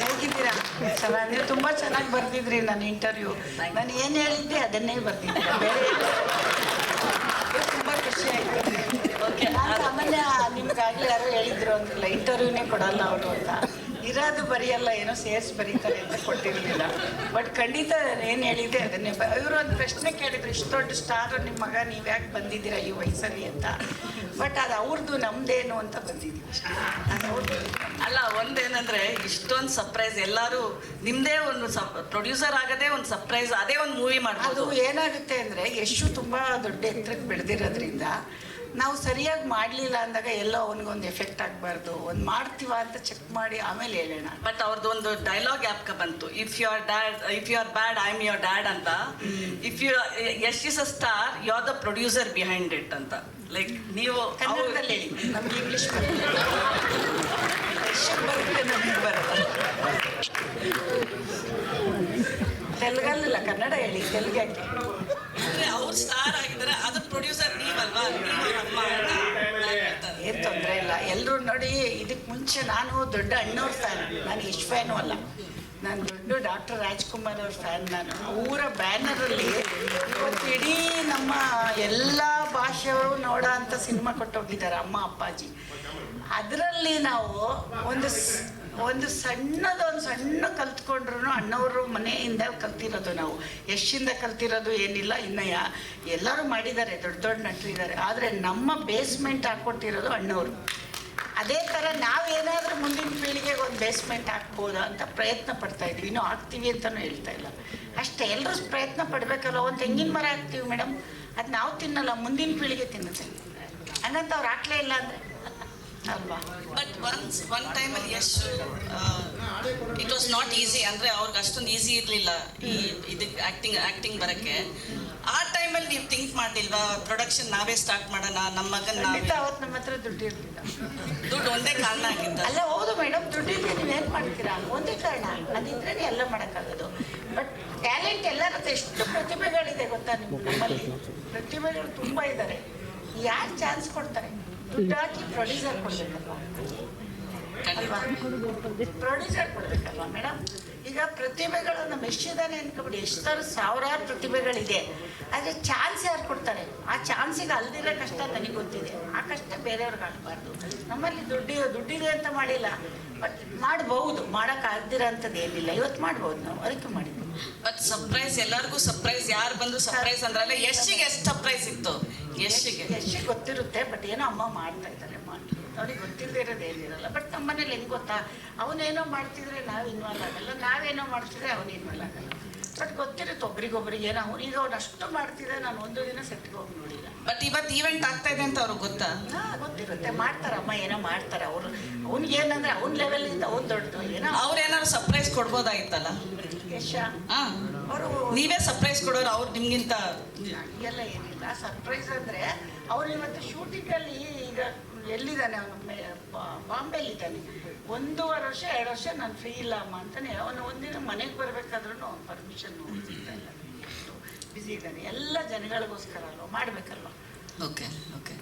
ಹೇಗಿದ್ದೀರಾ? ಚೆನ್ನಾಗಿ ನೀವು ತುಂಬ ಚೆನ್ನಾಗಿ ಬರ್ತಿದ್ರಿ ನಾನು ಇಂಟರ್ವ್ಯೂ ನಾನು ಏನು ಹೇಳಿದ್ದೆ ಅದನ್ನೇ ಬರ್ತಿದ್ದೆ ಬೇರೆ ತುಂಬ ಖುಷಿ ಆಯಿತು. ಓಕೆ ಸಾಮಾನ್ಯ ನಿಮ್ಗಾಗಲೇ ಯಾರೋ ಹೇಳಿದ್ರು ಅಂತಿಲ್ಲ ಇಂಟರ್ವ್ಯೂನೇ ಕೊಡಲ್ಲ ಅವರು ಅಂತ. ಇರೋದು ಬರೆಯಲ್ಲ ಏನೋ ಸೇರಿಸಿ ಬರೀತಾರೆ ಅಂತ ಕೊಟ್ಟಿರಲಿಲ್ಲ. ಬಟ್ ಖಂಡಿತ ಏನು ಹೇಳಿದ್ದೆ ಅದನ್ನೇ ಬ ಇವರು ಒಂದು ಪ್ರಶ್ನೆ ಕೇಳಿದ್ರು ಇಷ್ಟು ದೊಡ್ಡ ಸ್ಟಾರ್ ನಿಮ್ಮ ಮಗ ನೀವು ಯಾಕೆ ಬಂದಿದ್ದೀರಾ ಈ ವಯಸ್ಸಲ್ಲಿ ಅಂತ. ಬಟ್ ಅದು ಅವ್ರದ್ದು ನಮ್ದೇನು ಅಂತ ಬಂದಿದ್ದೀವಿ ಅಲ್ಲ ಒಂದೇನಂದ್ರೆ ಇಷ್ಟೊಂದು ಸರ್ಪ್ರೈಸ್ ಎಲ್ಲರೂ ನಿಮ್ಮದೇ ಒಂದು ಪ್ರೊಡ್ಯೂಸರ್ ಆಗದೆ ಒಂದು ಸರ್ಪ್ರೈಸ್ ಅದೇ ಒಂದು ಮೂವಿ ಅದು ಏನಾಗುತ್ತೆ ಅಂದರೆ ಯಶು ತುಂಬ ದೊಡ್ಡ ಎತ್ತರಕ್ಕೆ ಬೆಳೆದಿರೋದ್ರಿಂದ ನಾವು ಸರಿಯಾಗಿ ಮಾಡಲಿಲ್ಲ ಅಂದಾಗ ಎಲ್ಲೋ ಅವನಿಗೊಂದು ಎಫೆಕ್ಟ್ ಆಗಬಾರ್ದು. ಒಂದು ಮಾಡ್ತೀವ ಅಂತ ಚೆಕ್ ಮಾಡಿ ಆಮೇಲೆ ಹೇಳೋಣ. ಬಟ್ ಅವ್ರದ್ದು ಒಂದು ಡೈಲಾಗ್ ಯಾಪ್ಕ ಬಂತು. If you are dad if you are bad I am your dad ಅಂತ. If U S is a star you are the producer behind it ಅಂತ. ಲೈಕ್ ನೀವು ಕನ್ನಡದಲ್ಲಿ ಹೇಳಿ. ನಮ್ಗೆ ಇಂಗ್ಲೀಷ್ ಬರುತ್ತೆ. ನಮಗೆ ತೆಲುಗಲ್ಲ ಕನ್ನಡ ಹೇಳಿ ತೆಲುಗು ಯಾಕೆ ಅಂದ್ರೆ ಅವ್ರು ಸ್ಟಾರ್ ಆಗಿದ್ದಾರೆ ಅದ್ರ ಪ್ರೊಡ್ಯೂಸರ್ ನೀವಲ್ವಾ ನೀವು ಅಮ್ಮ ಅಂತ ನಾನ್ ಹೇಳ್ತಾರೆ. ಏನು ತೊಂದರೆ ಎಲ್ಲರೂ ನೋಡಿ ಇದಕ್ಕೆ ಮುಂಚೆ ನಾನು ದೊಡ್ಡ ಅಣ್ಣವ್ರ ಫ್ಯಾನ್ ನಾನು ಎಷ್ಟು ಫ್ಯಾನು ಅಲ್ಲ. ನಾನು ದೊಡ್ಡ ಡಾಕ್ಟರ್ ರಾಜ್ಕುಮಾರ್ ಅವ್ರ ಫ್ಯಾನ್ ನಾನು. ಊರ ಬ್ಯಾನರಲ್ಲಿ ಇಡೀ ನಮ್ಮ ಎಲ್ಲ ಭಾಷೆಯವರು ನೋಡೋ ಅಂತ ಸಿನಿಮಾ ಕೊಟ್ಟೋಗಿದ್ದಾರೆ ಅಮ್ಮ, ಅಪ್ಪಾಜಿ. ಅದರಲ್ಲಿ ನಾವು ಒಂದು ಒಂದು ಸಣ್ಣದೊಂದು ಸಣ್ಣ ಕಲ್ತ್ಕೊಂಡ್ರು ಅಣ್ಣವರು ಮನೆಯಿಂದ ಕಲ್ತಿರೋದು ನಾವು. ಎಷ್ಟಿಂದ ಕಲ್ತಿರೋದು ಏನಿಲ್ಲ ಇನ್ನಯ್ಯ ಎಲ್ಲರೂ ಮಾಡಿದ್ದಾರೆ, ದೊಡ್ಡ ದೊಡ್ಡ ನಟರಿದ್ದಾರೆ. ಆದರೆ ನಮ್ಮ ಬೇಸ್ಮೆಂಟ್ ಹಾಕ್ಕೊಟ್ಟಿರೋದು ಅಣ್ಣವರು. ಅದೇ ಥರ ನಾವೇನಾದರೂ ಮುಂದಿನ ಪೀಳಿಗೆಗೆ ಒಂದು ಬೇಸ್ಮೆಂಟ್ ಹಾಕ್ಬೋದಾ ಅಂತ ಪ್ರಯತ್ನ ಪಡ್ತಾ ಇದ್ವಿ. ಇನ್ನೂ ಹಾಕ್ತೀವಿ ಅಂತಲೂ ಹೇಳ್ತಾ ಇಲ್ಲ. ಅಷ್ಟೇ ಎಲ್ಲರೂ ಪ್ರಯತ್ನ ಪಡಬೇಕಲ್ಲ ಒಂದು ತೆಂಗಿನ ಮರ ಹಾಕ್ತೀವಿ ಮೇಡಮ್ ಅದು ನಾವು ತಿನ್ನಲ್ಲ, ಮುಂದಿನ ಪೀಳಿಗೆ ತಿನ್ನುತ್ತೆ. ಅನ್ನಂತ ಅವ್ರು ಹಾಕ್ಲೇ ಇಲ್ಲ ಅಂದರೆ? ಅಲ್ವಾ? ಬಟ್ ಒನ್ಸ್ ಒನ್ ಟೈಮಲ್ಲಿ ಎಷ್ಟು ಇಟ್ ವಾಸ್ ನಾಟ್ ಈಸಿ ಅಂದರೆ ಅವ್ರಿಗೆ ಅಷ್ಟೊಂದು ಈಸಿ ಇರಲಿಲ್ಲ ಈ ಇದಕ್ಕೆ ಆ್ಯಕ್ಟಿಂಗ್ ಆ್ಯಕ್ಟಿಂಗ್ ಬರೋಕ್ಕೆ. ಆ ಟೈಮಲ್ಲಿ ನೀವು ಥಿಂಕ್ ಮಾಡಿಲ್ವಾ ಪ್ರೊಡಕ್ಷನ್ ನಾವೇ ಸ್ಟಾರ್ಟ್ ಮಾಡೋಣ ನಮ್ಮ ಮಗನ ಖಂಡಿತ ಅವತ್ತು ನಮ್ಮ ಹತ್ರ ದುಡ್ಡು ಇರಲಿಲ್ಲ. ದುಡ್ಡು ಒಂದೇ ಕಾರಣ ಆಗಿತ್ತು ಅಲ್ಲ ಹೌದು ಮೇಡಮ್ ನೀವು ಏನು ಮಾಡ್ತೀರಾ? ಒಂದೇ ಕಾರಣ. ಅದಿದ್ರೆ ಎಲ್ಲ ಮಾಡೋಕ್ಕಾಗೋದು. ಬಟ್ ಟ್ಯಾಲೆಂಟ್ ಎಲ್ಲರ ಹತ್ರ ಎಷ್ಟು ಪ್ರತಿಭೆಗಳಿದೆ ಗೊತ್ತಾ ನಿಮ್ಗೆ? ನಮ್ಮಲ್ಲಿ ಪ್ರತಿಭೆಗಳು ತುಂಬ ಇದ್ದಾರೆ ಯಾರು ಚಾನ್ಸ್ ಕೊಡ್ತಾರೆ? ದುಡ್ಡು ಹಾಕಿ ಪ್ರೊಡ್ಯೂಸರ್ ಕೊಡಬೇಕಲ್ವಾ ಪ್ರೊಡ್ಯೂಸರ್ ಮೇಡಮ್ ಈಗ ಪ್ರತಿಭೆಗಳನ್ನು ಮೆಚ್ಚಿದಾನೆ ಅನ್ಕೊಬಿಡಿ ಎಷ್ಟಾರು ಸಾವಿರಾರು ಪ್ರತಿಭೆಗಳಿದೆ ಆದರೆ ಚಾನ್ಸ್ ಯಾರು ಕೊಡ್ತಾರೆ? ಆ ಚಾನ್ಸಿಗೆ ಅಲ್ದಿರೋ ಕಷ್ಟ ನನಗೆ ಗೊತ್ತಿದೆ. ಆ ಕಷ್ಟ ಬೇರೆಯವ್ರಿಗೆ ಆಗಬಾರ್ದು. ನಮ್ಮಲ್ಲಿ ದುಡ್ಡಿ, ದುಡ್ಡಿದೆ ಅಂತ ಮಾಡಿಲ್ಲ. ಬಟ್ ಮಾಡಬಹುದು. ಮಾಡೋಕ್ಕಾಗ್ದಿರೋ ಅಂಥದ್ದು ಏನಿಲ್ಲ. ಇವತ್ತು ಮಾಡ್ಬೋದು ನಾವು. ಅದಕ್ಕೆ ಮಾಡಿದ್ವಿ ಬಟ್ ಸರ್ಪ್ರೈಸ್ ಎಲ್ಲರಿಗೂ ಸರ್ಪ್ರೈಸ್ ಯಾರು ಬಂದು ಸರ್ಪ್ರೈಸ್ ಅಂದ್ರಲ್ಲ, ಎಷ್ಟಿಗೆ ಎಷ್ಟು ಸರ್ಪ್ರೈಸ್ ಇತ್ತು? ಎಷ್ಟು ಗೊತ್ತಿರುತ್ತೆ ಬಟ್ ಏನೋ ಅಮ್ಮ ಮಾಡ್ತಾ ಇದ್ದಾರೆ ಮಾಡಿ ಅವ್ರಿಗೆ ಗೊತ್ತಿಲ್ಲದೆ ಇರೋದು ಏನಿರಲ್ಲ ಬಟ್ ನಮ್ಮ ಮನೇಲಿ ಹೆಂಗೆ ಗೊತ್ತಾ? ಅವನೇನೋ ಮಾಡ್ತಿದ್ರೆ ನಾವು ಇನ್ವಾಲ್ವ್ ಆಗಲ್ಲ ನಾವೇನೋ ಮಾಡ್ತಿದ್ರೆ ಅವನು ಇನ್ವಾಲ್ವ್ ಆಗಲ್ಲ. ಬಟ್ ಗೊತ್ತಿರುತ್ತೆ ಒಬ್ರಿಗೊಬ್ರಿಗೆ ಏನೋ ಅವ್ನು ಈಗ ಅವ್ನು ಅಷ್ಟು ಮಾಡ್ತಿದ್ರೆ ನಾನು ಒಂದು ದಿನ ಸೆಟ್ಗೆ ಹೋಗಿ ನೋಡಿಲ್ಲ. ಬಟ್ ಇವತ್ತು ಈವೆಂಟ್ ಆಗ್ತಾ ಇದೆ ಅಂತ ಅವ್ರಿಗೆ ಗೊತ್ತಾ? ಗೊತ್ತಿರುತ್ತೆ ಗೊತ್ತಿರುತ್ತೆ ಮಾಡ್ತಾರಮ್ಮ ಏನೋ ಮಾಡ್ತಾರೆ ಅವರು ಅವ್ನಿಗೆ ಏನಂದ್ರೆ ಅವ್ನ ಲೆವೆಲಿಂದ ಅವ್ನು ದೊಡ್ಡದು ಏನೋ ಅವ್ರೇನಾದ್ರು ಸರ್ಪ್ರೈಸ್ ಕೊಡ್ಬೋದಾಗಿತ್ತಲ್ಲ? ಅವರು ನೀವೇ ಸರ್ಪ್ರೈಸ್ ಕೊಡೋರು ಅವ್ರು ನಿಮ್ಗಿಂತ ಹಂಗೆಲ್ಲ ಏನಿಲ್ಲ ಸರ್ಪ್ರೈಸ್ ಅಂದ್ರೆ ಅವ್ರು ಇವತ್ತು ಶೂಟಿಂಗಲ್ಲಿ ಈಗ ಎಲ್ಲಿದ್ದಾನೆ ಅವನು? ಬಾಂಬೆಲಿದ್ದಾನೆ ಒಂದೂವರೆ ವರ್ಷ ಎರಡು ವರ್ಷ ನಾನು ಫ್ರೀ ಇಲ್ಲ ಅಮ್ಮ ಅಂತಾನೆ ಅವನು ಒಂದಿನ ಮನೆಗೆ ಬರ್ಬೇಕಾದ್ರೂ ಅವ್ನು ಪರ್ಮಿಷನ್ ಸಿಗ್ತಾ ಇಲ್ಲ. ಬಿಸಿ ಇದ್ದಾನೆ. ಎಲ್ಲ ಜನಗಳಿಗೋಸ್ಕರ ಅಲ್ವ? ಮಾಡ್ಬೇಕಲ್ವ? Okay okay